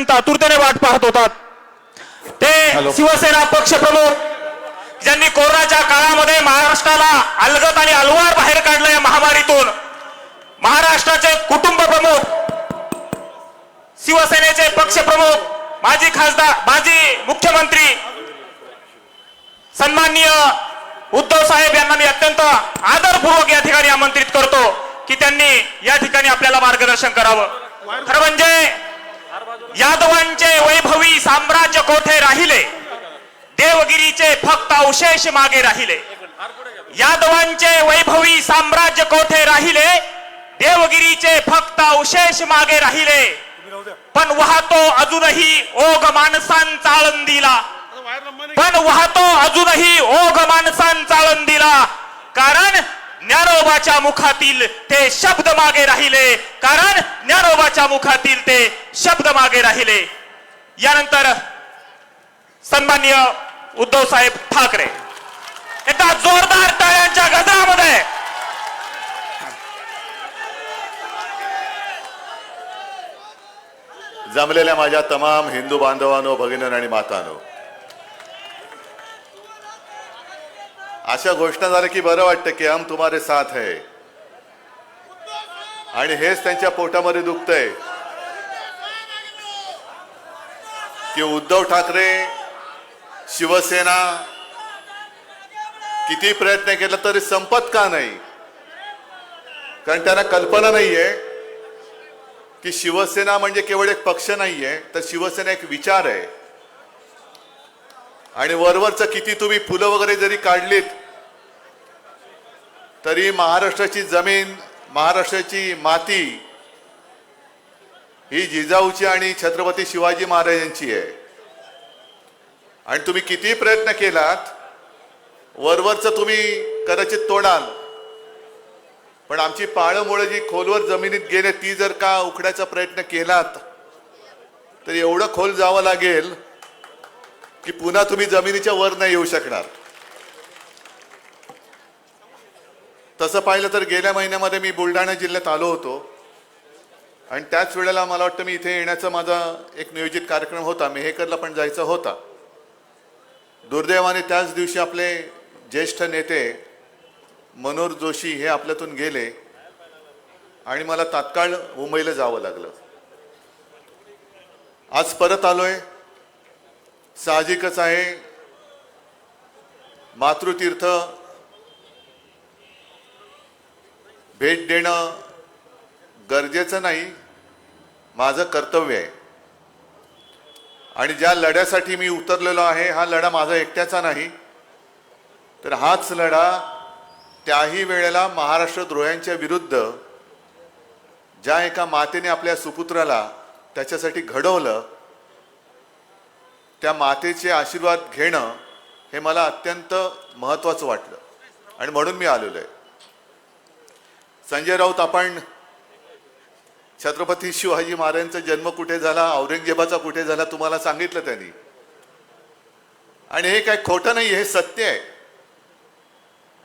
अत्यंत आतुरतेने वाट पाहत होतात ते. शिवसेना पक्षप्रमुख ज्यांनी कोरोनाच्या काळामध्ये महाराष्ट्राला अलगत आणि अलवार बाहेर काढलं या महामारीतून महाराष्ट्राचे कुटुंब प्रमुख शिवसेनेचे पक्षप्रमुख माजी खासदार माजी मुख्यमंत्री सन्माननीय उद्धव साहेब यांना मी अत्यंत आदरपूर्वक या ठिकाणी आमंत्रित करतो की त्यांनी या ठिकाणी आपल्याला मार्गदर्शन करावं खरं म्हणजे यादवांचे वैभवी साम्राज्य कोठे राहिले? देवगिरीचे फक्त अवशेष मागे राहिले. यादवांचे वैभवी साम्राज्य कोठे राहिले? देवगिरीचे फक्त अवशेष मागे राहिले. पण वाहतो अजूनही ओघ माणसांचा आळंदीला पण वाहतो अजूनही ओघ माणसांचा आळंदीला कारण ज्ञानोबाच्या मुखातील ते शब्द मागे राहिले. कारण ज्ञानोबाच्या मुखातील ते शब्द मागे राहिले. यानंतर सन्माननीय उद्धव साहेब ठाकरे. एका जोरदार टाळ्यांच्या गजरामध्ये. जमलेल्या माझ्या तमाम हिंदू बांधवांनो भगिनी आणि मातानो अशा घोषणा झाल्या की बरं वाटतं की हम तुम्हारे साथ है. आणि हेच त्यांच्या पोटामध्ये दुखतंय. की उद्धव ठाकरे शिवसेना किती प्रयत्न केला तरी संपत का नाही? कारण त्यांना कल्पना नाहीये की शिवसेना म्हणजे केवळ एक पक्ष नाहीये तर शिवसेना एक विचार आहे. आणि वरवरचं किती तुम्ही फुलं वगैरे जरी काढलीत तरी महाराष्ट्राची जमीन महाराष्ट्राची माती ही जिजाऊची आणि छत्रपती शिवाजी महाराजांची आहे. आणि तुम्ही किती प्रयत्न केलात वरवरचं तुम्ही कदाचित तोडाल पण आमची पाळंमुळे जी खोलवर जमिनीत गेले ती जर का उखडायचा प्रयत्न केलात तर एवढं खोल जावं लागेल की पुन्हा तुम्ही जमिनीच्या वर नाही येऊ शकणार. तसं पाहिलं तर गेल्या महिन्यामध्ये मी बुलढाणा जिल्ह्यात आलो होतो. आणि त्याच वेळेला मला वाटतं मी इथे येण्याचा माझा एक नियोजित कार्यक्रम होता. मेहेकरला पण जायचा होता. दुर्दैवाने त्याच दिवशी आपले ज्येष्ठ नेते मनोहर जोशी हे आपल्यातून गेले. आणि मला तात्काळ मुंबईला जावं लागलं. आज परत आलोय. साहजिकच आहे. मातृतीर्थ भेट देणं गरजेचं नाही. माझं कर्तव्य आहे. आणि ज्या लढ्यासाठी मी उतरलेलो आहे हा लढा माझा एकट्याचा नाही. तर हाच लढा त्याही वेळेला महाराष्ट्र द्रोह्यांच्या विरुद्ध ज्या एका मातेने आपल्या सुपुत्राला त्याच्यासाठी घडवलं त्या मातेचे आशीर्वाद घेणं हे मला अत्यंत महत्त्वाचं वाटलं. आणि म्हणून मी आलेलो आहे. संजय राऊत आपण छत्रपती शिवाजी महाराजांचा जन्म कुठे झाला औरंगजेबाचा कुठे झाला तुम्हाला सांगितलं त्यांनी. आणि हे काय खोटं नाही हे सत्य आहे.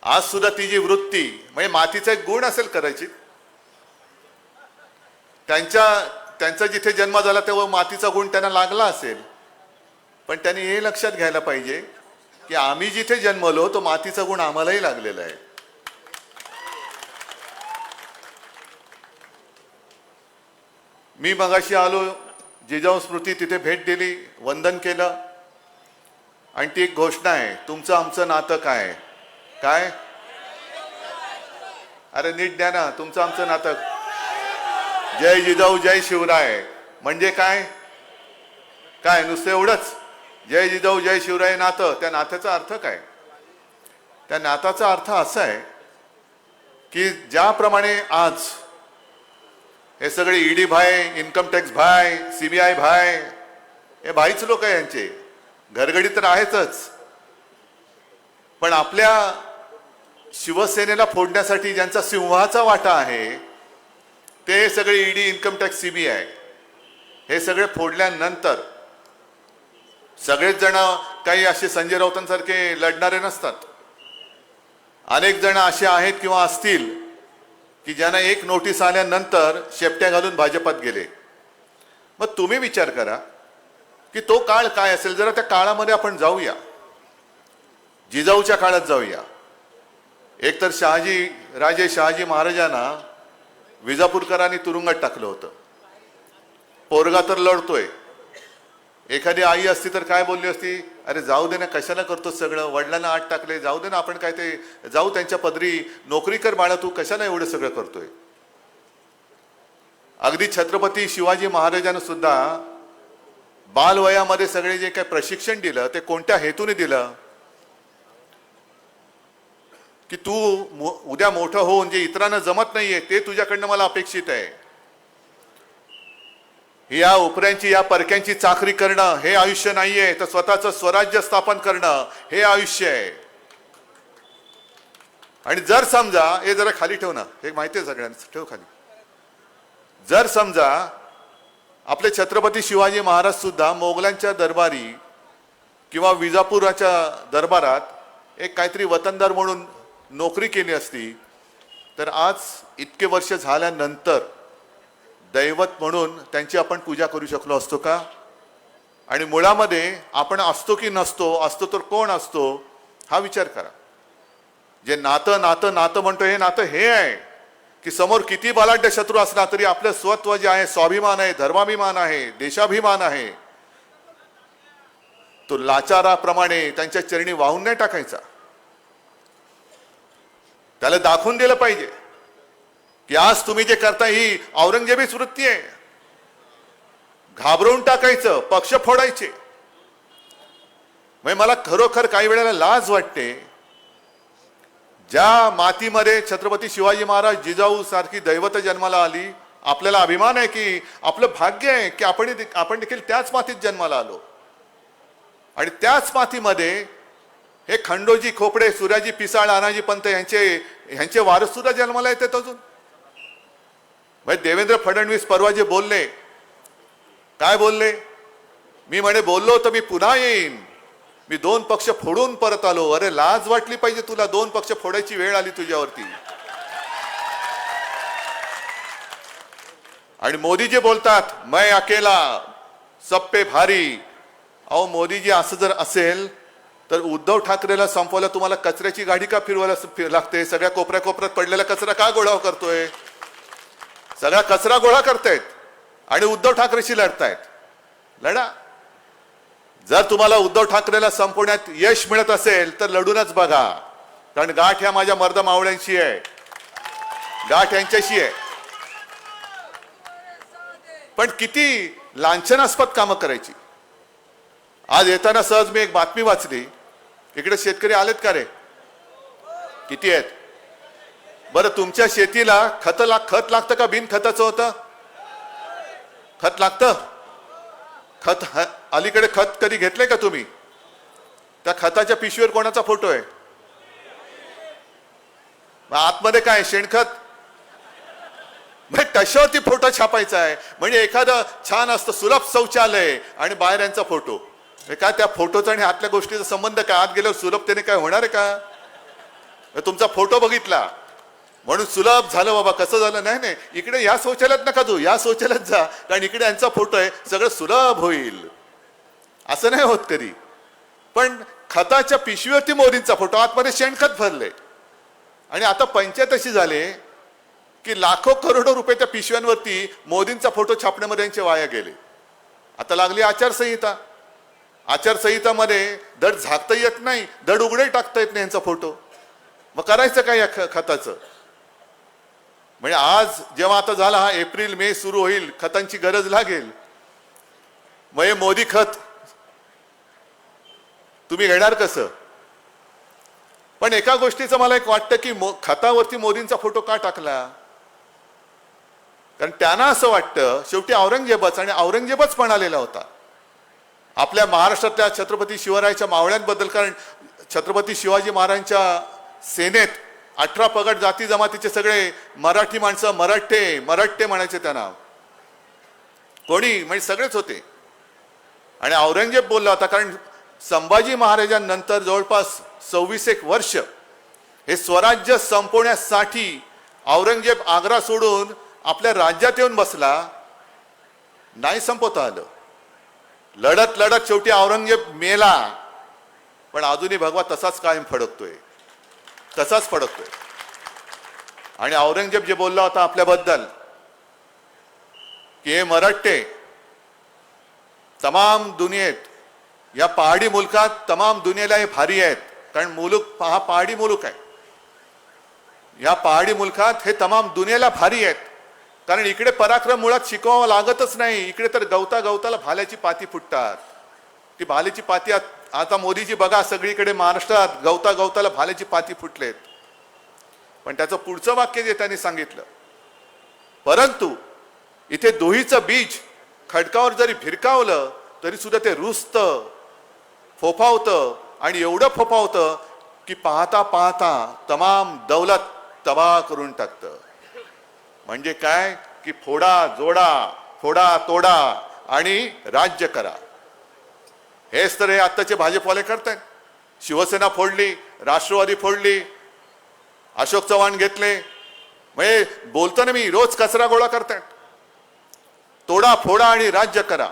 आज सुद्धा ती जी वृत्ती म्हणजे मातीचा एक गुण असेल करायची त्यांच्या त्यांचा जिथे जन्म झाला तेव्हा मातीचा गुण त्यांना लागला असेल. पण त्यांनी हे लक्षात घ्यायला पाहिजे की आम्ही जिथे जन्मलो तो मातीचा गुण आम्हालाही लागलेला आहे. मी मगाशी आलो जिजाऊ स्मृती तिथे भेट दिली वंदन केलं. आणि ती एक घोषणा आहे तुमचं आमचं नातं काय काय? अरे नीट द्या ना तुमचं आमचं नातं. जय जिजाऊ जय शिवराय. म्हणजे काय? काय नुसतं एवढंच? जय जिजाऊ जय शिवराय नातं त्या नात्याचा अर्थ काय? त्या नाताचा अर्थ असा आहे की ज्याप्रमाणे आज हे सगळे ईडी भाय इन्कम टॅक्स भाय सीबीआय भाय हे भाईच लोक आहे यांचे. घरगडी तर आहेतच. पण आपल्या शिवसेनेला फोडण्यासाठी ज्यांचा सिंहाचा वाटा आहे ते सगळे ईडी इन्कम टॅक्स सीबीआय हे सगळे फोडल्यानंतर सगळेच जण काही असे संजय राऊतांसारखे लढणारे नसतात. अनेक जण असे आहेत किंवा असतील की ज्यांना एक नोटीस आल्यानंतर शेपट्या घालून भाजपात गेले. मग तुम्ही विचार करा की तो काळ काय असेल? जरा त्या काळामध्ये आपण जाऊया. जिजाऊच्या काळात जाऊया. एकतर शहाजी राजे शहाजी महाराजांना विजापूरकरांनी तुरुंगात टाकलं होतं. पोरगा तर लढतोय. एखादी आई असती तर काय बोलली असती? अरे जाऊ दे ना कशाला करतो सगळं? वडिलांना आत टाकले. जाऊ दे ना आपण काय ते जाऊ त्यांच्या पदरी. नोकरी कर बाळा तू कशाला एवढं सगळं करतोय? अगदी छत्रपती शिवाजी महाराजांना सुद्धा बालवयामध्ये सगळे जे काही प्रशिक्षण दिलं ते कोणत्या हेतूने दिलं? की तू मो- उद्या मोठं होऊन जे इतरांना जमत नाहीये ते तुझ्याकडनं मला अपेक्षित आहे. या उपऱ्यांची या परक्यांची चाकरी करणं हे आयुष्य नाहीये. तर स्वतःचं स्वराज्य स्थापन करणं हे आयुष्य आहे. आणि जर समजा हे जरा खाली ठेव ना. हे माहिती आहे सगळ्यांना. ठेव खाली. जर समजा आपले छत्रपती शिवाजी महाराज सुद्धा मोगलांच्या दरबारी किंवा विजापुराच्या दरबारात एक काहीतरी वतनदार म्हणून नोकरी केली असती तर आज इतके वर्ष झाल्यानंतर दैवत म्हणून त्यांची आपण पूजा करू शकलो असतो का? आणि मुळामध्ये आपण असतो की नसतो असतो तर कोण असतो? हा विचार करा. जे नातं नातं नातं म्हणतो हे नातं हे आहे की समोर किती बलाढ्य शत्रू असला तरी आपलं स्वत्व जे आहे स्वाभिमान आहे धर्माभिमान आहे देशाभिमान आहे. तो लाचाराप्रमाणे त्यांच्या चरणी वाहून नाही टाकायचा. त्याला दाखवून दिलं पाहिजे. की आज तुम्ही जे करता ही औरंगजेबीच वृत्ती आहे. घाबरवून टाकायचं पक्ष फोडायचे. म्हणजे मला खरोखर काही वेळेला लाज वाटते. ज्या मातीमध्ये छत्रपती शिवाजी महाराज जिजाऊ सारखी दैवत जन्माला आली आपल्याला अभिमान आहे की आपलं भाग्य आहे की आपण आपण देखील त्याच मातीत जन्माला आलो. आणि त्याच मातीमध्ये हे खंडोजी खोपडे सूर्याजी पिसाळ अनाजी पंत यांचे यांचे वारस सुद्धा जन्माला येतात अजून. म्हणजे देवेंद्र फडणवीस परवा जे बोलले काय बोलले? मी म्हणे बोललो तर मी पुन्हा येईन. मी दोन पक्ष फोडून परत आलो. अरे लाज वाटली पाहिजे तुला दोन पक्ष फोडायची वेळ आली तुझ्यावरती. आणि मोदी जे बोलतात मैं अकेला सप्पे भारी. अहो मोदीजी असं जर असेल तर उद्धव ठाकरेला संपवायला तुम्हाला कचऱ्याची गाडी का फिरवायला लागते? सगळ्या कोपऱ्या कोपऱ्यात पडलेला कचरा का गोळा करतोय? सगळा कचरा गोळा करतायत आणि उद्धव ठाकरेशी लढतायत. लढा. जर तुम्हाला उद्धव ठाकरेला संपवण्यात यश मिळत असेल तर लढूनच बघा. कारण गाठ ह्या माझ्या मर्द मावळ्यांशी आहे. गाठ यांच्याशी आहे. पण किती लांछनास्पद कामं करायची. आज येताना सहज मी एक बातमी वाचली. इकडे शेतकरी आलेत का रे? किती आहेत? बरं तुमच्या शेतीला खत लाग खत लागतं का बिन खताचं होतं? खत लागतं? खत ह- अलीकडे खत कधी घेतलंय का तुम्ही? त्या खताच्या पिशवीवर कोणाचा फोटो आहे? आतमध्ये काय शेणखत? म्हणजे कशावरती फोटो छापायचा आहे? म्हणजे एखादं छान असतं सुलभ शौचालय आणि बाहेर यांचा फोटो काय त्या फोटोचा आणि आतल्या गोष्टीचा संबंध काय? आत गेल्यावर सुलभतेने काय होणार आहे का? तुमचा फोटो बघितला. म्हणून सुलभ झालं बाबा कसं झालं? नाही नाही. इकडे या शौचालयात नका तू या शौचालयात जा. कारण इकडे यांचा फोटो आहे सगळं सुलभ होईल. असं नाही होत कधी. पण खताच्या पिशवीवरती मोदींचा फोटो आतमध्ये शेणखत भरले आणि आता पंचायत अशी झाले की लाखो करोडो रुपये त्या पिशव्यांवरती मोदींचा फोटो छापण्यामध्ये यांचे वाया गेले. आता लागली आचारसंहिता. आचारसंहितामध्ये धड झाकता येत नाही धड उघडे टाकता येत नाही यांचा फोटो. मग करायचं काय या ख- खताचं? म्हणजे आज जेव्हा आता झाला हा एप्रिल मे सुरू होईल खतांची गरज लागेल. मग हे मोदी खत. तुम्ही घेणार कसं? पण एका गोष्टीचं मला एक वाटतं की मो- खतावरती मोदींचा फोटो का टाकला? कारण त्यांना असं वाटतं शेवटी औरंगजेबच आणि औरंगजेबच म्हणालेला होता. आपल्या महाराष्ट्रातल्या छत्रपती शिवरायाच्या मावळ्यांबद्दल कारण छत्रपती शिवाजी महाराजांच्या सेनेत अठरा पगड जाती जमातीचे सगळे मराठी माणसं मराठे मराठे म्हणायचे त्यांना कोणी? म्हणजे सगळेच होते. आणि औरंगजेब बोलला होता कारण संभाजी महाराजांनंतर जवळपास सव्वीस एक वर्ष हे स्वराज्य संपवण्यासाठी औरंगजेब आग्रा सोडून आपल्या राज्यात येऊन बसला नाही संपवता आलं. लढत लढत शेवटी औरंगजेब मेला. पण अजूनही भगवा तसाच कायम फडकतोय. तसाच फडकतोय. आणि औरंगजेब जे बोलला होता आपल्याबद्दल की हे मराठे तमाम दुनियेत या पहाडी मुलकात तमाम दुनियेला हे भारी आहेत कारण मुलूक हा पहाडी मुलूक आहे. या पहाडी मुलकात हे तमाम दुनियेला भारी आहेत कारण इकडे पराक्रम मुळात शिकवावं लागतच नाही इकडे तर गवता गवताला भाल्याची पाती फुटतात. ती भाल्याची पाती आता मोदीजी बघा सगळीकडे महाराष्ट्रात गवता गवताला भाल्याची पाती फुटलेत. पण त्याचं पुढचं वाक्य जे त्यांनी सांगितलं परंतु इथे दोहीचं बीज खडकावर जरी भिरकावलं तरी सुद्धा ते रुजतं फोफावतं आणि एवढं फोफावतं की पाहता पाहता तमाम दौलत तबाह करून टाकतं. म्हणजे काय? की फोडा जोडा फोडा तोडा आणि राज्य करा. हेच तर हे आत्ताचे भाजपवाले करतायत. शिवसेना फोडली राष्ट्रवादी फोडली अशोक चव्हाण घेतले. म्हणजे बोलताना मी रोज कचरा गोळा करतायत. तोडा फोडा आणि राज्य करा.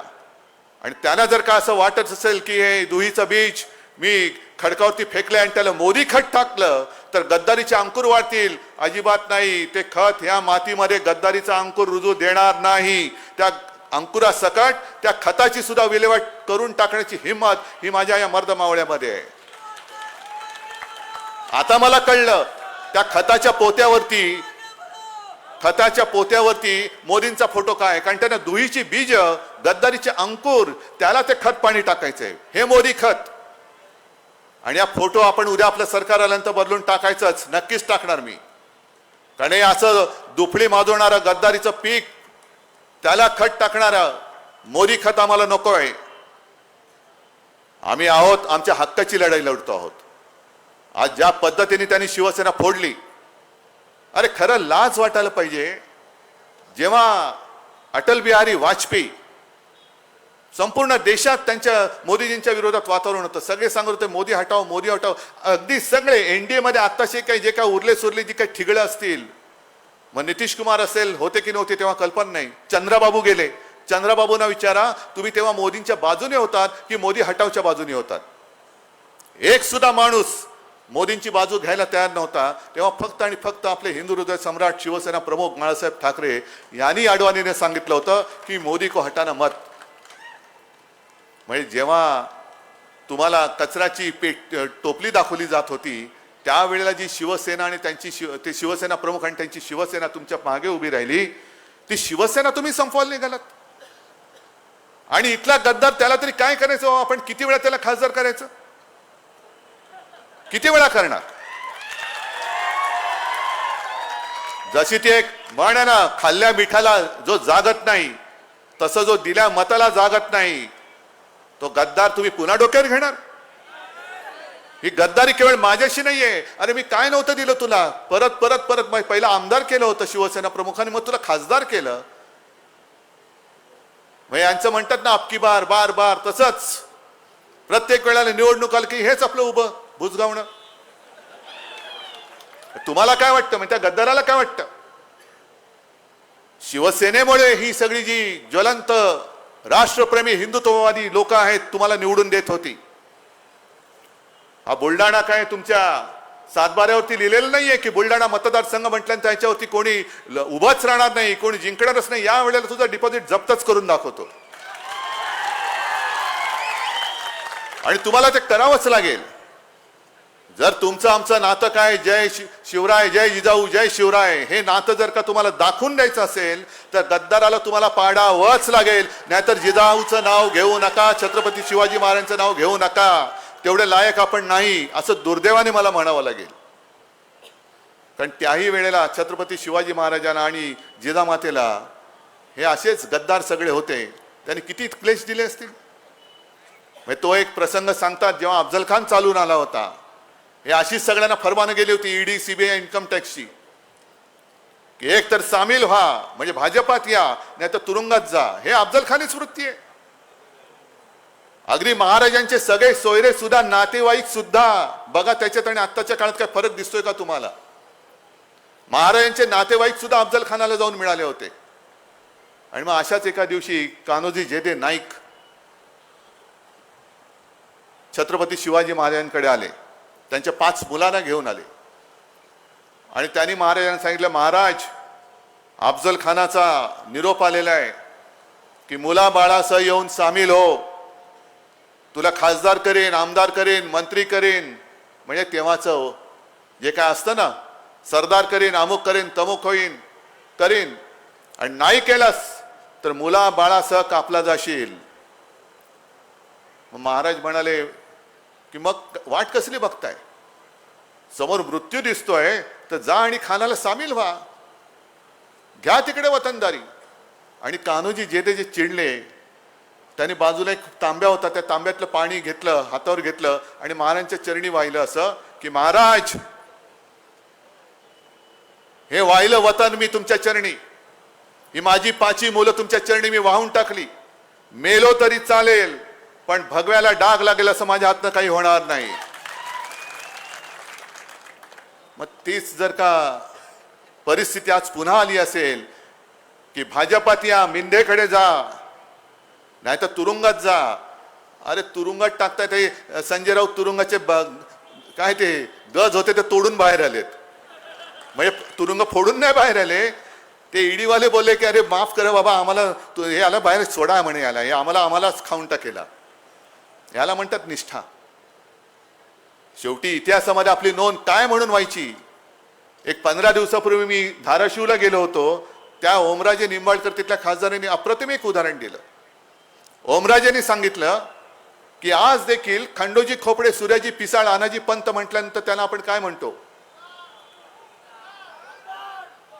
आणि त्यांना जर का असं वाटत असेल की हे दुहीचं बीज मी खडकावरती फेकले आणि त्याला मोदी खत टाकलं तर गद्दारीचे अंकुर वाढतील. अजिबात नाही. ते खत ह्या मातीमध्ये गद्दारीचा अंकुर रुजू देणार नाही. त्या अंकुरा सकट त्या खताची सुद्धा विल्हेवाट करून टाकण्याची हिंमत ही माझ्या या मर्द मावळ्यामध्ये आहे. आता मला कळलं त्या खताच्या पोत्यावरती खताच्या पोत्यावरती मोदींचा फोटो काय? कारण त्यांना दुहीची बीज गद्दारीचे अंकुर त्याला ते खत पाणी टाकायचंय. हे मोदी खत. आणि हा फोटो आपण उद्या आपलं सरकार आल्यानंतर बदलून टाकायचंच. नक्कीच टाकणार मी. कारण असं दुफळी माजवणारं गद्दारीचं पीक त्याला खत टाकणारा मोदी खत आम्हाला नको आहे आम्ही आहोत आमच्या हक्काची लढाई लढतो आहोत. आज ज्या पद्धतीने त्यांनी शिवसेना फोडली अरे खरं लाज वाटायला पाहिजे. जेव्हा अटल बिहारी वाजपेयी संपूर्ण देशात त्यांच्या मोदीजींच्या विरोधात वातावरण होतं. सगळे सांगत होते मोदी हटाव मोदी हटाव अगदी सगळे एन डी एमध्ये आत्ताशे काही जे काही उरले सुरले जी काही ठिगळं असतील मग नितीश कुमार असेल होते की नव्हते तेव्हा कल्पना नाही. चंद्राबाबू गेले. चंद्राबाबूंना विचारा तुम्ही तेव्हा मोदींच्या बाजूने होतात की मोदी हटावच्या बाजूने होतात? एक सुद्धा माणूस मोदींची बाजू घ्यायला तयार नव्हता. तेव्हा फक्त आणि फक्त आपले हिंदू हृदय सम्राट शिवसेना प्रमुख बाळासाहेब ठाकरे यांनी अडवाणीने सांगितलं होतं की मोदी को हटाना मत. म्हणजे जेव्हा तुम्हाला कचऱ्याची पेट टोपली दाखवली जात होती त्यावेळेला जी शिवसेना आणि त्यांची शिव ते शिवसेना प्रमुख आणि त्यांची शिवसेना तुमच्या मागे उभी राहिली ती शिवसेना तुम्ही संपवायला निघालात. आणि इथला गद्दार त्याला तरी काय करायचं आपण किती वेळा त्याला खासदार करायचं? किती वेळा करणार? जशी ती एक म्हण आहे ना खाल्ल्या मिठाला जो जागत नाही तसं जो दिल्या मताला जागत नाही तो गद्दार तुम्ही पुन्हा डोक्यावर घेणार? ही गद्दारी केवळ माझ्याशी नाहीये. अरे मी काय नव्हतं दिलं तुला? परत परत परत पहिला आमदार केलं होतं शिवसेना प्रमुखाने मग तुला खासदार केलं? मग यांचं म्हणतात ना अबकी बार बार बार तसंच. प्रत्येक वेळेला निवडणूक आली की हेच आपलं उभं भुजगावणं. तुम्हाला काय वाटतं? म्हणजे त्या गद्दाराला काय वाटतं? शिवसेनेमुळे ही सगळी जी ज्वलंत राष्ट्रप्रेमी हिंदुत्ववादी लोक आहेत तुम्हाला निवडून देत होती. हा बुलढाणा काय तुमच्या सातबाऱ्यावरती लिहिलेलं नाहीये की बुलढाणा मतदारसंघ म्हटल्यानंतर त्याच्यावरती कोणी उभंच उभाच राहणार नाही कोणी जिंकणारच नाही या वेळेला सुद्धा डिपॉझिट जप्तच करून दाखवतो. आणि तुम्हाला ते करावंच लागेल. जर तुमचं आमचं नातं काय जय शिवराय जय जिजाऊ जय शिवराय हे नातं जर का तुम्हाला दाखवून द्यायचं असेल तर गद्दाराला तुम्हाला पाडावंच लागेल. नाहीतर जिजाऊचं नाव घेऊ नका छत्रपती शिवाजी महाराजांचं नाव घेऊ नका. तेवढे लायक आपण नाही असं दुर्दैवाने मला म्हणावं लागेल. कारण त्याही वेळेला छत्रपती शिवाजी महाराजांना आणि जिजामातेला हे असेच गद्दार सगळे होते त्यांनी किती क्लेश दिले असतील? म्हणजे तो एक प्रसंग सांगतात जेव्हा अफजल खान चालून आला होता हे अशीच सगळ्यांना फरमानं गेली होती ईडी सीबीआय इन्कम टॅक्सची की एक तर सामील व्हा म्हणजे भाजपात या नाही तर तुरुंगात जा हे अफजल खानीच वृत्ती आहे. अगदी महाराजांचे सगळे सोयरे सुद्धा नातेवाईक सुद्धा बघा त्याच्यात आणि आत्ताच्या काळात काय फरक दिसतोय का तुम्हाला? महाराजांचे नातेवाईक सुद्धा अफजल खानाला जाऊन मिळाले होते. आणि मग अशाच एका दिवशी कान्होजी जेदे नाईक छत्रपती शिवाजी महाराजांकडे आले. त्यांच्या पाच मुलांना घेऊन आले. आणि त्यांनी महाराजांना सांगितलं महाराज अफजल खानाचा निरोप आलेला आहे की मुला बाळासह येऊन सामील हो. तुला खासदार करेन आमदार करेन मंत्री करेन. म्हणजे तेव्हाचं जे काय असतं ना सरदार करेन अमुक करेन तमुक होईन करेन. आणि नाही केलास तर मुला बाळासह कापला जाशील. महाराज म्हणाले की मग वाट कसली बघताय? समोर मृत्यू दिसतोय तर जा आणि खानाला सामील व्हा. घ्या तिकडे वतनदारी. आणि कान्होजी जे ते जे चिडले त्याने बाजूला एक तांब्या होता त्या तांब्यातलं पाणी घेतलं हातावर घेतलं आणि महाराजांच्या चरणी वाहिलं असं की महाराज हे वाहिलं वतन मी तुमच्या चरणी. ही माझी पाची मुलं तुमच्या चरणी मी वाहून टाकली. मेलो तरी चालेल पण भगव्याला डाग लागेल असं माझ्या हातनं काही होणार नाही. मग तीच जर का परिस्थिती आज पुन्हा आली असेल की भाजपात या मिंदेकडे जा नाही तर तुरुंगात जा. अरे तुरुंगात टाकताय ते संजय राऊत तुरुंगाचे ब- काय ते गज होते ते तोडून बाहेर आलेत. म्हणजे तुरुंग फोडून नाही बाहेर आले. ते ईडीवाले बोलले की अरे माफ करा बाबा आम्हाला हे आला बाहेर सोडा म्हणे याला. हे आम्हाला आम्हालाच खाऊन टाकेला याला म्हणतात निष्ठा. शेवटी इतिहासामध्ये आपली नोंद काय म्हणून व्हायची? एक पंधरा दिवसापूर्वी मी धाराशिवला गेलो होतो. त्या ओमराजे निंबाळकर तिथल्या खासदारांनी अप्रतिम एक उदाहरण दिलं. ओमराजेंनी सांगितलं की आज देखील खंडोजी खोपडे सूर्याजी पिसाळ आनाजी पंत म्हटल्यानंतर त्यांना आपण काय म्हणतो?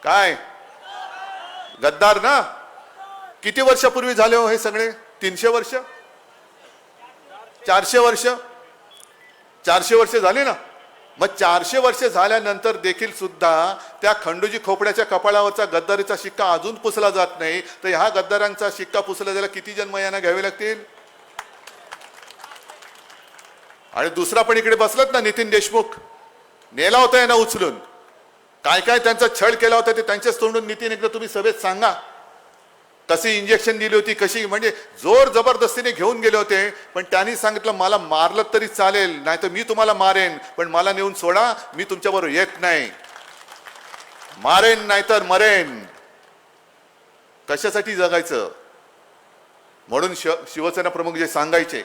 काय? गद्दार ना? किती वर्षापूर्वी झाले हो हे सगळे? तीनशे वर्ष? चारशे वर्ष? चारशे वर्ष झाली ना? मग चारशे वर्ष झाल्यानंतर देखील सुद्धा त्या खंडूजी खोपड्याच्या कपाळावरचा गद्दारीचा शिक्का अजून पुसला जात नाही. तर ह्या गद्दारांचा शिक्का पुसला जायला किती जन्म यांना घ्यावे लागतील? आणि दुसरा पण इकडे बसलात ना नितीन देशमुख. नेला होता यांना उचलून. काय काय त्यांचा छळ केला होता ते त्यांच्याच तोंडून नितीन एकदा तुम्ही सभेत सांगा. कशी इंजेक्शन दिली होती कशी? म्हणजे जोर जबरदस्तीने घेऊन गेले होते पण त्यांनी सांगितलं मला मारलं तरी चालेल नाही तर मी तुम्हाला मारेन पण मला नेऊन सोडा मी तुमच्याबरोबर येत नाही. मारेन नाहीतर मरेन. कशासाठी जगायचं? म्हणून शिव शिवसेना प्रमुख जे सांगायचे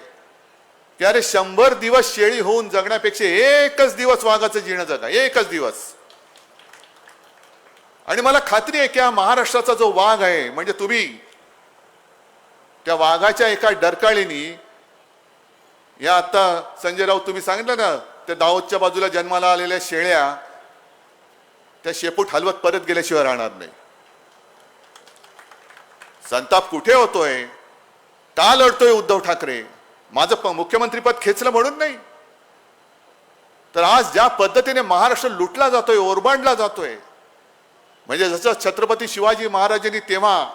की अरे शंभर दिवस शेळी होऊन जगण्यापेक्षा एकच दिवस वाघाचं जीणं जगा एकच दिवस. आणि मला खात्री आहे की हा महाराष्ट्राचा जो वाघ आहे म्हणजे तुम्ही त्या वाघाच्या एका डरकाळीनी या आता संजय राऊत तुम्ही सांगितलं ना त्या दाऊदच्या बाजूला जन्माला आलेल्या शेळ्या त्या शेपूट हलवत परत गेल्याशिवाय राहणार नाही. संताप कुठे होतोय? का लढतोय उद्धव ठाकरे? माझं प- मुख्यमंत्रीपद खेचलं म्हणून नाही. तर आज ज्या पद्धतीने महाराष्ट्र लुटला जातोय ओरबांडला जातोय म्हणजे जसं छत्रपती शिवाजी महाराजांनी तेव्हा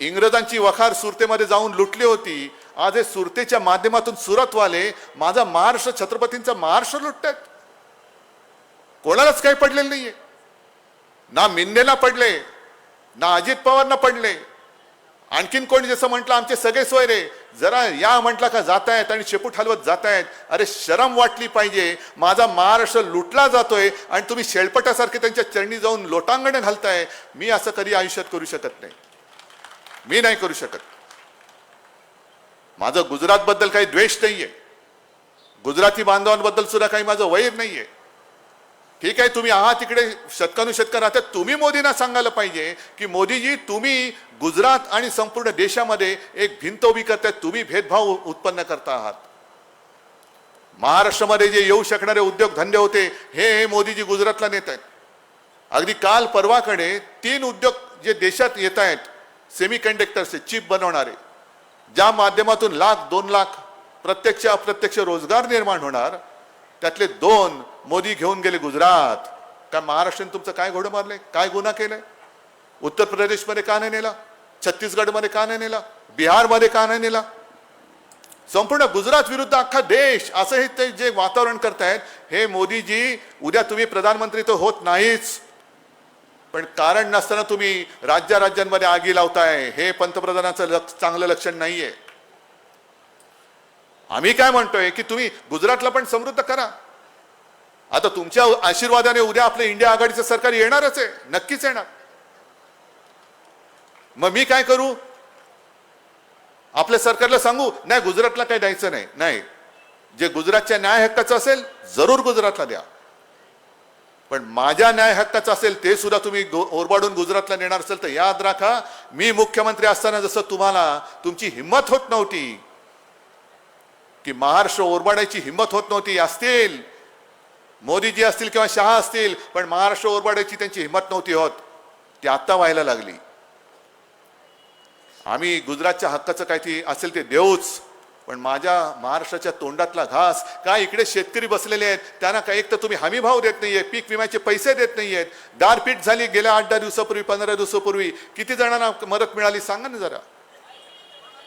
इंग्रजांची वखार सुरतेमध्ये जाऊन लुटली होती आज हे सुरतेच्या माध्यमातून सुरतवाले माझा महाराष्ट्र छत्रपतींचा महाराष्ट्र लुटतात. कोणालाच काही पडलेलं नाहीये. ना मिंदेला पडले ना अजित पवारना पडले. आणखीन कोणी जसं म्हटलं आमचे सगळे सोयरे जरा या म्हटलं का जात आहेत आणि शेपूट हलवत जात आहेत अरे शरम वाटली पाहिजे. माझा महाराष्ट्र लुटला जातोय आणि तुम्ही शेळपटासारखे त्यांच्या चरणी जाऊन लोटांगण घालताय. मी असं कधी आयुष्यात करू शकत नाही. मी नाही करू शकत. माझं गुजरात बद्दल काही द्वेष नाहीये. गुजराती बांधवांबद्दल सुद्धा काही माझं वैर नाहीये. ठीक आहे तुम्ही आहात तिकडे शतकानुशतक राहतात. तुम्ही मोदींना सांगायला पाहिजे की मोदीजी तुम्ही गुजरात आणि संपूर्ण देशामध्ये एक भिंत उभी करताय तुम्ही भेदभाव उत्पन्न करता आहात. महाराष्ट्रामध्ये जे येऊ शकणारे उद्योग धंदे होते हे हे मोदीजी गुजरातला नेत आहेत. अगदी काल परवाकडे तीन उद्योग जे देशात येत आहेत सेमी कंडक्टरचे चिप बनवणारे ज्या माध्यमातून लाख दोन लाख प्रत्यक्ष अप्रत्यक्ष रोजगार निर्माण होणार त्यातले दोन मोदी घेऊन गेले गुजरात. काय महाराष्ट्राने तुमचं काय घोडं मारलंय? काय गुन्हा केलाय? उत्तर प्रदेशमध्ये का नाही नेला? छत्तीसगडमध्ये का नाही नेला? बिहारमध्ये का नाही नेला? संपूर्ण गुजरात विरुद्ध अख्खा देश असं हे ते जे वातावरण करतायत हे मोदीजी उद्या तुम्ही प्रधानमंत्री तर होत नाहीच. पण कारण नसताना तुम्ही राज्या राज्यांमध्ये आगी लावताय. हे पंतप्रधानाचं लक्ष चांगलं लक्षण नाहीये. आम्ही काय म्हणतोय की तुम्ही गुजरातला पण समृद्ध करा. आता तुमच्या आशीर्वादाने उद्या आपलं इंडिया आघाडीचं सरकार येणारच आहे नक्कीच येणार. मग मी काय करू? आपल्या सरकारला सांगू नाही गुजरातला काही द्यायचं नाही. नाही. जे गुजरातच्या न्याय हक्काचं असेल जरूर गुजरातला द्या. पण माझ्या न्याय हक्काचं असेल ते सुद्धा तुम्ही ओरबाडून गुजरातला नेणार असेल तर याद राखा मी मुख्यमंत्री असताना जसं तुम्हाला तुमची हिंमत होत नव्हती की महाराष्ट्र ओरबाडायची हिंमत होत नव्हती असतील. मोदीजी असतील किंवा शहा असतील पण महाराष्ट्र ओरबाडायची त्यांची हिंमत नव्हती होत. ती आत्ता व्हायला लागली. आम्ही गुजरातच्या हक्काचं काय ती असेल ते देऊच पण माझ्या महाराष्ट्राच्या तोंडातला घास काय इकडे शेतकरी बसलेले आहेत त्यांना काय एक तर तुम्ही हमी भाव देत नाहीये पीक विम्याचे पैसे देत नाहीयेत दारपीट झाली गेल्या आठ दहा दिवसापूर्वी पंधरा दिवसापूर्वी किती जणांना मदत मिळाली सांगा ना जरा.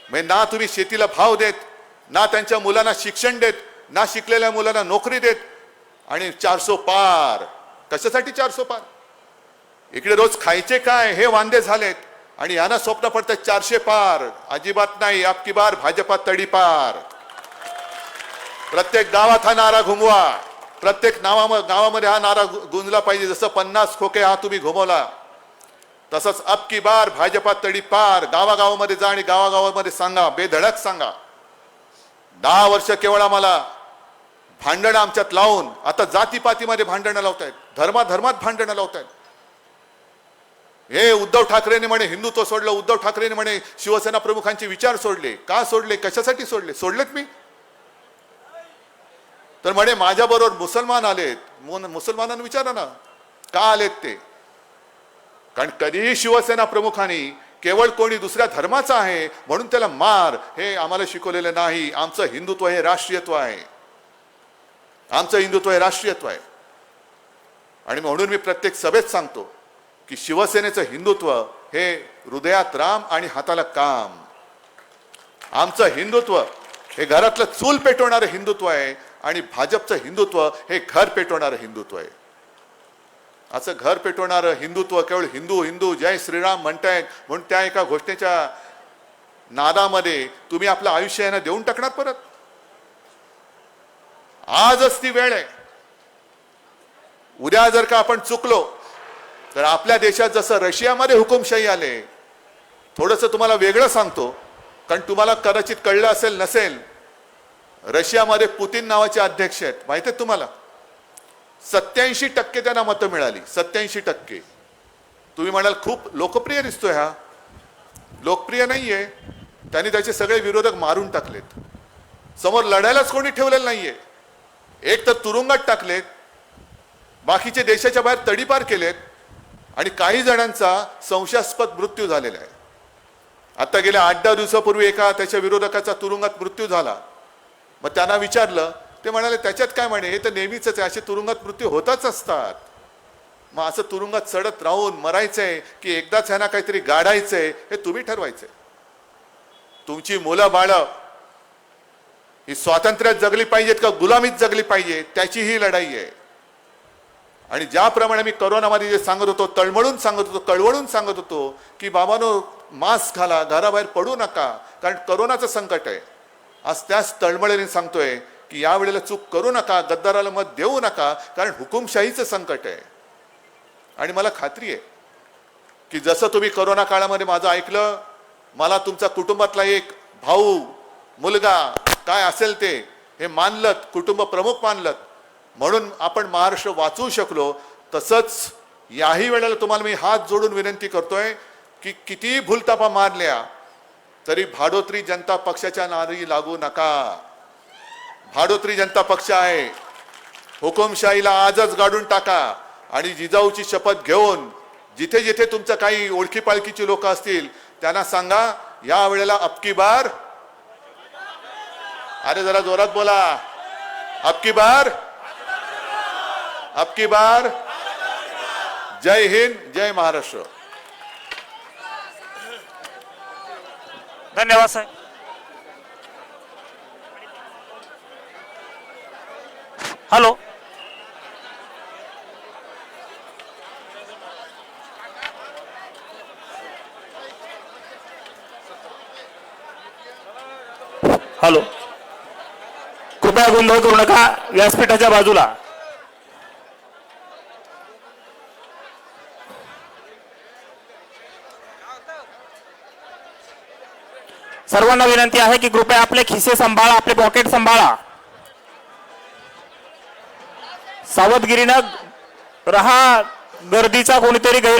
म्हणजे ना तुम्ही शेतीला भाव देत ना त्यांच्या मुलांना शिक्षण देत ना शिकलेल्या मुलांना नोकरी देत. आणि चारसो पार. कशासाठी चारसो पार? इकडे रोज खायचे काय? हे वांदे झालेत. आणि यांना स्वप्न पडतात चारशे पार. अजिबात नाही. आपकी बार भाजपा तडीपार प्रत्येक गावात हा नारा घुमवा. प्रत्येक नावा गावामध्ये हा नारा गुंजला पाहिजे. जसं पन्नास खोके हा तुम्ही घुमवला. तसंच अबकी बार भाजपा तडीपार गावागावामध्ये जा आणि गावागावामध्ये सांगा. बेधडक सांगा. दहा वर्ष केवळ आम्हाला भांडणं आमच्यात लावून आता जातीपातीमध्ये भांडणं लावतायत धर्माधर्मात भांडणं लावतायत. हे उद्धव ठाकरेने म्हणे हिंदुत्व सोडलं उद्धव ठाकरेने म्हणे शिवसेना प्रमुखांचे विचार सोडले. का सोडले? कशासाठी सोडले? सोडलेत मी? तर म्हणे माझ्याबरोबर मुसलमान आलेत. मुसलमानांना विचारा ना. का आलेत ते? कारण कधीही शिवसेना प्रमुखांनी केवळ कोणी दुसऱ्या धर्माचा आहे म्हणून त्याला मार हे आम्हाला शिकवलेलं नाही. आमचं हिंदुत्व हे राष्ट्रीयत्व आहे. आमचं हिंदुत्व हे राष्ट्रीयत्व आहे. आणि म्हणून मी प्रत्येक सभेत सांगतो की शिवसेनेचं हिंदुत्व हे हृदयात राम आणि हाताला काम. आमचं हिंदुत्व हे घरातलं चूल पेटवणारं हिंदुत्व आहे आणि भाजपचं हिंदुत्व हे घर पेटवणारं हिंदुत्व आहे. असं घर पेटवणारं हिंदुत्व केवळ हिंदू हिंदू जय श्रीराम म्हणताय म्हणून त्या एका घोषणेच्या नादामध्ये तुम्ही आपलं आयुष्य यांना देऊन टाकणार परत. आजच ती वेळ आहे. उद्या जर का आपण चुकलो तर आपल्या देशात जसं रशियामध्ये हुकुमशाही आले थोडंसं तुम्हाला वेगळं सांगतो. कारण तुम्हाला कदाचित कळलं असेल नसेल रशियामध्ये पुतीन नावाचे अध्यक्ष आहेत. माहिती आहेत तुम्हाला? सत्याऐंशी टक्के त्यांना मतं मिळाली. सत्याऐंशी टक्के. तुम्ही म्हणाल खूप लोकप्रिय दिसतोय हा. लोकप्रिय नाही आहे त्यांनी त्याचे सगळे विरोधक मारून टाकलेत. समोर लढायलाच कोणी ठेवलेलं नाहीये. एक तर तुरुंगात टाकलेत. बाकीचे देशाच्या बाहेर तडीपार केलेत. आणि काही जणांचा संशयास्पद मृत्यू झालेला आहे. आता गेल्या आठ दहा दिवसापूर्वी एका त्याच्या विरोधकाचा तुरुंगात मृत्यू झाला. मग त्यांना विचारलं ते म्हणाले त्याच्यात काय म्हणे? हे तर नेहमीच आहे. असे तुरुंगात मृत्यू होतच असतात. मग असं तुरुंगात चढत राहून मरायचंय की एकदाच ह्यांना काहीतरी गाडायचंय हे तुम्ही ठरवायचंय. तुमची मुलं बाळं ही स्वातंत्र्यात जगली पाहिजेत का गुलामीत जगली पाहिजे त्याची ही लढाई आहे. आणि ज्याप्रमाणे मी करोनामध्ये जे सांगत होतो तळमळून सांगत होतो कळवळून सांगत होतो की बाबानो मास्क घाला घराबाहेर पडू नका कारण करोनाचं संकट आहे. आज त्याच तळमळीने सांगतोय की या वेळेला चूक करू नका गद्दाराला मत देऊ नका कारण हुकुमशाहीचं संकट आहे. आणि मला खात्री आहे की जसं तुम्ही करोना काळामध्ये माझं ऐकलं मला तुमचा कुटुंबातला एक भाऊ मुलगा काय असेल ते हे मानलत कुटुंब प्रमुख मानलत. म्हणून आपण महाराष्ट्र वाचवू शकलो. तसंच याही वेळेला तुम्हाला मी हात जोडून विनंती करतोय की किती भूलतापा मारल्या तरी भाडोत्री जनता पक्षाच्या नारी लागू नका. भाडोत्री जनता पक्ष आहे. हुकुमशाहीला आजच गाडून टाका आणि जिजाऊची शपथ घेऊन जिथे जिथे तुमचं काही ओळखी पाळखीची लोक असतील त्यांना सांगा या वेळेला अबकी बार. अरे जरा जोरात बोला. अबकी बार. अबकी बार. जय हिंद जय महाराष्ट्र. धन्यवाद साहेब. हॅलो. हॅलो. कृपया गोंधळ करू नका व्यासपीठाच्या बाजूला. सर्वांना विनंती आहे की कृपया आपले खिसे सांभाळा आपले पॉकेट सांभाळा. सावधगिरीनं रहा गर्दीचा कोणीतरी गैर